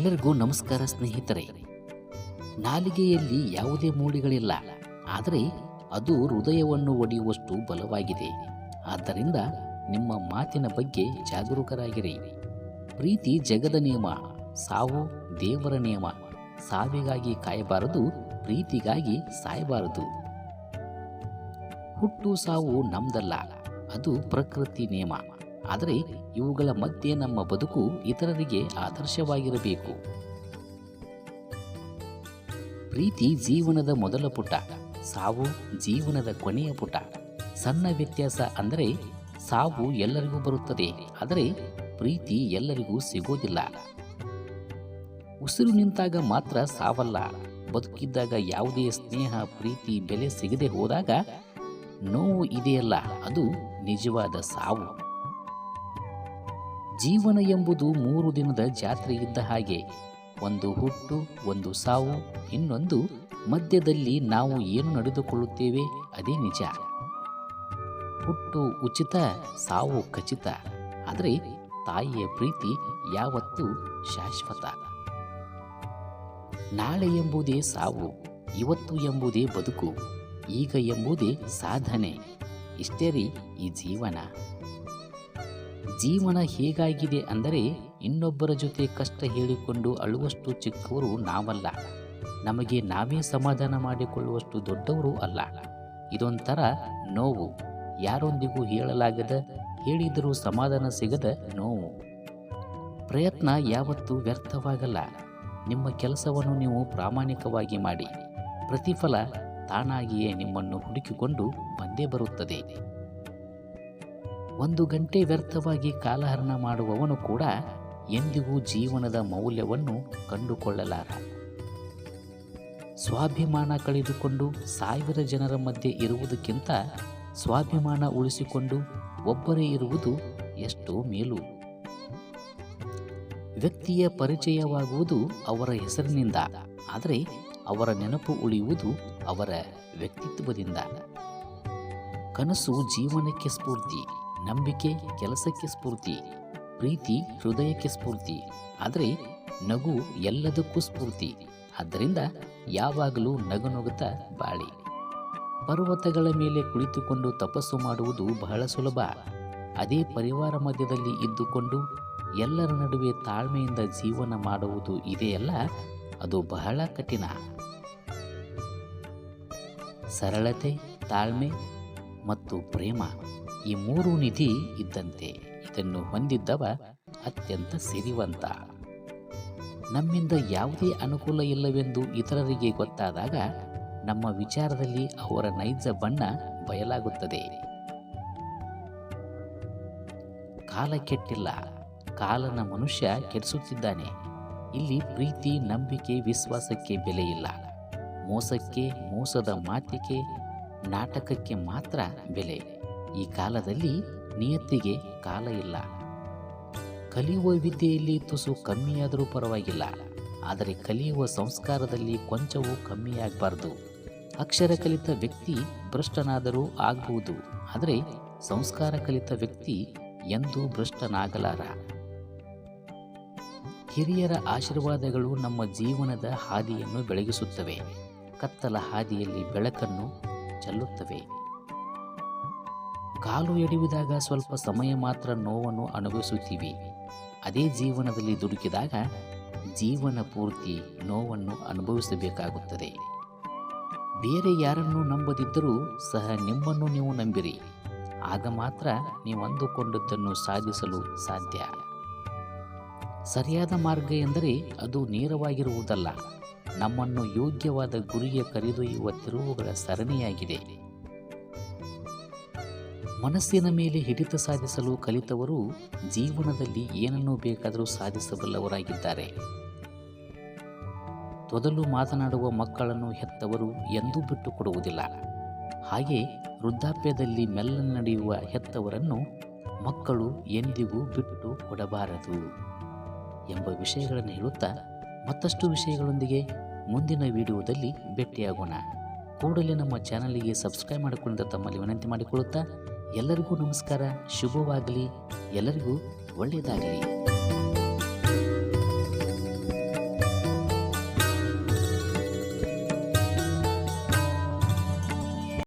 ಎಲ್ಲರಿಗೂ ನಮಸ್ಕಾರ ಸ್ನೇಹಿತರೆ. ನಾಲಿಗೆಯಲ್ಲಿ ಯಾವುದೇ ಮೂಳೆಗಳಿಲ್ಲ ಆದರೆ ಅದು ಹೃದಯವನ್ನು ಒಡೆಯುವಷ್ಟು ಬಲವಾಗಿದೆ. ಆದ್ದರಿಂದ ನಿಮ್ಮ ಮಾತಿನ ಬಗ್ಗೆ ಜಾಗರೂಕರಾಗಿರಿ. ಪ್ರೀತಿ ಜಗದ ನಿಯಮ, ಸಾವು ದೇವರ ನಿಯಮ, ಸಾವಿಗಾಗಿ ಕಾಯಬಾರದು, ಪ್ರೀತಿಗಾಗಿ ಸಾಯಬಾರದು. ಹುಟ್ಟು ಸಾವು ನಮ್ದಲ್ಲ, ಅದು ಪ್ರಕೃತಿ ನಿಯಮ. ಆದರೆ ಇವುಗಳ ಮಧ್ಯೆ ನಮ್ಮ ಬದುಕು ಇತರರಿಗೆ ಆದರ್ಶವಾಗಿರಬೇಕು. ಪ್ರೀತಿ ಜೀವನದ ಮೊದಲ ಪುಟ, ಸಾವು ಜೀವನದ ಕೊನೆಯ ಪುಟ. ಸಣ್ಣ ವ್ಯತ್ಯಾಸ ಅಂದರೆ ಸಾವು ಎಲ್ಲರಿಗೂ ಬರುತ್ತದೆ, ಆದರೆ ಪ್ರೀತಿ ಎಲ್ಲರಿಗೂ ಸಿಗೋದಿಲ್ಲ. ಉಸಿರು ನಿಂತಾಗ ಮಾತ್ರ ಸಾವಲ್ಲ, ಬದುಕಿದ್ದಾಗ ಯಾವುದೇ ಸ್ನೇಹ, ಪ್ರೀತಿ, ಬೆಲೆ ಸಿಗದೆ ಹೋದಾಗ ನೋವು ಇದೆಯಲ್ಲ, ಅದು ನಿಜವಾದ ಸಾವು. ಜೀವನ ಎಂಬುದು ಮೂರು ದಿನದ ಜಾತ್ರೆ ಇದ್ದ ಹಾಗೆ. ಒಂದು ಹುಟ್ಟು, ಒಂದು ಸಾವು, ಇನ್ನೊಂದು ಮಧ್ಯದಲ್ಲಿ ನಾವು ಏನು ನಡೆದುಕೊಳ್ಳುತ್ತೇವೆ ಅದೇ ನಿಜ. ಹುಟ್ಟು ಉಚಿತ, ಸಾವು ಖಚಿತ. ಆದರೆ ತಾಯಿಯ ಪ್ರೀತಿ ಯಾವತ್ತೂ ಶಾಶ್ವತ. ನಾಳೆ ಎಂಬುದೇ ಸಾವು, ಇವತ್ತು ಎಂಬುದೇ ಬದುಕು, ಈಗ ಎಂಬುದೇ ಸಾಧನೆ. ಇಷ್ಟೇ ರೀ ಈ ಜೀವನ. ಜೀವನ ಹೇಗಾಗಿದೆ ಅಂದರೆ ಇನ್ನೊಬ್ಬರ ಜೊತೆ ಕಷ್ಟ ಹೇಳಿಕೊಂಡು ಅಳುವಷ್ಟು ಚಿಕ್ಕವರು ನಾವಲ್ಲ. ನಮಗೆ ನಾವೇ ಸಮಾಧಾನ ಮಾಡಿಕೊಳ್ಳುವಷ್ಟು ದೊಡ್ಡವರು ಅಲ್ಲ. ಇದೊಂಥರ ನೋವು. ಯಾರೊಂದಿಗೂ ಹೇಳಲಾಗದ, ಹೇಳಿದರೂ ಸಮಾಧಾನ ಸಿಗದ ನೋವು. ಪ್ರಯತ್ನ ಯಾವತ್ತೂ ವ್ಯರ್ಥವಾಗಲ್ಲ. ನಿಮ್ಮ ಕೆಲಸವನ್ನು ನೀವು ಪ್ರಾಮಾಣಿಕವಾಗಿ ಮಾಡಿ. ಪ್ರತಿಫಲ ತಾನಾಗಿಯೇ ನಿಮ್ಮನ್ನು ಹುಡುಕಿಕೊಂಡು ಬಂದೇ ಬರುತ್ತದೆ. ಒಂದು ಗಂಟೆ ವ್ಯರ್ಥವಾಗಿ ಕಾಲಹರಣ ಮಾಡುವವನು ಕೂಡ ಎಂದಿಗೂ ಜೀವನದ ಮೌಲ್ಯವನ್ನು ಕಂಡುಕೊಳ್ಳಲಾರ. ಸ್ವಾಭಿಮಾನ ಕಳೆದುಕೊಂಡು ಸಾವಿರ ಜನರ ಮಧ್ಯೆ ಇರುವುದಕ್ಕಿಂತ ಸ್ವಾಭಿಮಾನ ಉಳಿಸಿಕೊಂಡು ಒಬ್ಬರೇ ಇರುವುದು ಎಷ್ಟೋ ಮೇಲು. ವ್ಯಕ್ತಿಯ ಪರಿಚಯವಾಗುವುದು ಅವರ ಹೆಸರಿನಿಂದ, ಆದರೆ ಅವರ ನೆನಪು ಉಳಿಯುವುದು ಅವರ ವ್ಯಕ್ತಿತ್ವದಿಂದ. ಕನಸು ಜೀವನಕ್ಕೆ ಸ್ಫೂರ್ತಿ. ನಂಬಿಕೆ ಕೆಲಸಕ್ಕೆ ಸ್ಫೂರ್ತಿ, ಪ್ರೀತಿ ಹೃದಯಕ್ಕೆ ಸ್ಫೂರ್ತಿ, ಆದರೆ ನಗು ಎಲ್ಲದಕ್ಕೂ ಸ್ಫೂರ್ತಿ. ಆದ್ದರಿಂದ ಯಾವಾಗಲೂ ನಗುನಗುತ್ತಾ ಬಾಳಿ. ಪರ್ವತಗಳ ಮೇಲೆ ಕುಳಿತುಕೊಂಡು ತಪಸ್ಸು ಮಾಡುವುದು ಬಹಳ ಸುಲಭ. ಅದೇ ಪರಿವಾರ ಮಧ್ಯದಲ್ಲಿ ಇದ್ದುಕೊಂಡು ಎಲ್ಲರ ನಡುವೆ ತಾಳ್ಮೆಯಿಂದ ಜೀವನ ಮಾಡುವುದು ಇದೆಯಲ್ಲ ಅದು ಬಹಳ ಕಠಿಣ. ಸರಳತೆ, ತಾಳ್ಮೆ ಮತ್ತು ಪ್ರೇಮ. ಈ ಮೂರು ನಿಧಿ ಇದ್ದಂತೆ ಇದನ್ನು ಹೊಂದಿದ್ದವ ಅತ್ಯಂತ ಸಿರಿವಂತ. ನಮ್ಮಿಂದ ಯಾವುದೇ ಅನುಕೂಲ ಇಲ್ಲವೆಂದು ಇತರರಿಗೆ ಗೊತ್ತಾದಾಗ ನಮ್ಮ ವಿಚಾರದಲ್ಲಿ ಅವರ ನೈಜ ಬಣ್ಣ ಬಯಲಾಗುತ್ತದೆ. ಕಾಲ ಕೆಟ್ಟಿಲ್ಲ, ಕಾಲನ ಮನುಷ್ಯ ಕೆಡಿಸುತ್ತಿದ್ದಾನೆ. ಇಲ್ಲಿ ಪ್ರೀತಿ, ನಂಬಿಕೆ, ವಿಶ್ವಾಸಕ್ಕೆ ಬೆಲೆ ಇಲ್ಲ ಮೋಸಕ್ಕೆ, ಮೋಸದ ಮಾತಿಗೆ, ನಾಟಕಕ್ಕೆ ಮಾತ್ರ ಬೆಲೆ. ಈ ಕಾಲದಲ್ಲಿ ನಿಯತ್ತಿಗೆ ಕಾಲ ಇಲ್ಲ. ಕಲಿಯುವ ವಿದ್ಯೆಯಲ್ಲಿ ತುಸು ಕಮ್ಮಿಯಾದರೂ ಪರವಾಗಿಲ್ಲ. ಆದರೆ ಕಲಿಯುವ ಸಂಸ್ಕಾರದಲ್ಲಿ ಕೊಂಚವೂ ಕಮ್ಮಿಯಾಗಬಾರ್ದು. ಅಕ್ಷರ ಕಲಿತ ವ್ಯಕ್ತಿ ಭ್ರಷ್ಟನಾದರೂ ಆಗಬಹುದು. ಆದರೆ ಸಂಸ್ಕಾರ ಕಲಿತ ವ್ಯಕ್ತಿ ಎಂದೂ ಭ್ರಷ್ಟನಾಗಲಾರ. ಹಿರಿಯರ ಆಶೀರ್ವಾದಗಳು ನಮ್ಮ ಜೀವನದ ಹಾದಿಯನ್ನು ಬೆಳಗಿಸುತ್ತವೆ. ಕತ್ತಲ ಹಾದಿಯಲ್ಲಿ ಬೆಳಕನ್ನು ಚೆಲ್ಲುತ್ತವೆ. ಕಾಲು ಎಡಿವಿದಾಗ ಸ್ವಲ್ಪ ಸಮಯ ಮಾತ್ರ ನೋವನ್ನು ಅನುಭವಿಸುತ್ತೀವಿ. ಅದೇ ಜೀವನದಲ್ಲಿ ದುಡುಕಿದಾಗ ಜೀವನ ಪೂರ್ತಿ ನೋವನ್ನು ಅನುಭವಿಸಬೇಕಾಗುತ್ತದೆ. ಬೇರೆ ಯಾರನ್ನು ನಂಬದಿದ್ದರೂ ಸಹ ನಿಮ್ಮನ್ನು ನೀವು ನಂಬಿರಿ. ಆಗ ಮಾತ್ರ ನೀವು ಅಂದುಕೊಂಡದ್ದನ್ನು ಸಾಧಿಸಲು ಸಾಧ್ಯ. ಸರಿಯಾದ ಮಾರ್ಗ ಎಂದರೆ ಅದು ನೇರವಾಗಿರುವುದಲ್ಲ. ನಮ್ಮನ್ನು ಯೋಗ್ಯವಾದ ಗುರಿಗೆ ಕರೆದೊಯ್ಯುವ ತಿರುವುಗಳ ಸರಣಿಯಾಗಿದೆ. ಮನಸ್ಸಿನ ಮೇಲೆ ಹಿಡಿತ ಸಾಧಿಸಲು ಕಲಿತವರು ಜೀವನದಲ್ಲಿ ಏನನ್ನೂ ಬೇಕಾದರೂ ಸಾಧಿಸಬಲ್ಲವರಾಗಿದ್ದಾರೆ. ತೊದಲು ಮಾತನಾಡುವ ಮಕ್ಕಳನ್ನು ಹೆತ್ತವರು ಎಂದೂ ಬಿಟ್ಟು ಕೊಡುವುದಿಲ್ಲ ಹಾಗೆ ವೃದ್ಧಾಪ್ಯದಲ್ಲಿ ಮೆಲ್ಲ ನಡೆಯುವ ಹೆತ್ತವರನ್ನು ಮಕ್ಕಳು ಎಂದಿಗೂ ಬಿಟ್ಟು ಕೊಡಬಾರದು ಎಂಬ ವಿಷಯಗಳನ್ನು ಹೇಳುತ್ತಾ ಮತ್ತಷ್ಟು ವಿಷಯಗಳೊಂದಿಗೆ ಮುಂದಿನ ವಿಡಿಯೋದಲ್ಲಿ ಭೇಟಿಯಾಗೋಣ. ಕೂಡಲೇ ನಮ್ಮ ಚಾನಲಿಗೆ ಸಬ್ಸ್ಕ್ರೈಬ್ ಮಾಡಿಕೊಂಡಿದ್ದ ತಮ್ಮಲ್ಲಿ ವಿನಂತಿ ಮಾಡಿಕೊಳ್ಳುತ್ತಾ ಎಲ್ಲರಿಗೂ ನಮಸ್ಕಾರ. ಶುಭವಾಗಲಿ. ಎಲ್ಲರಿಗೂ ಒಳ್ಳೆಯದಾಗಲಿ.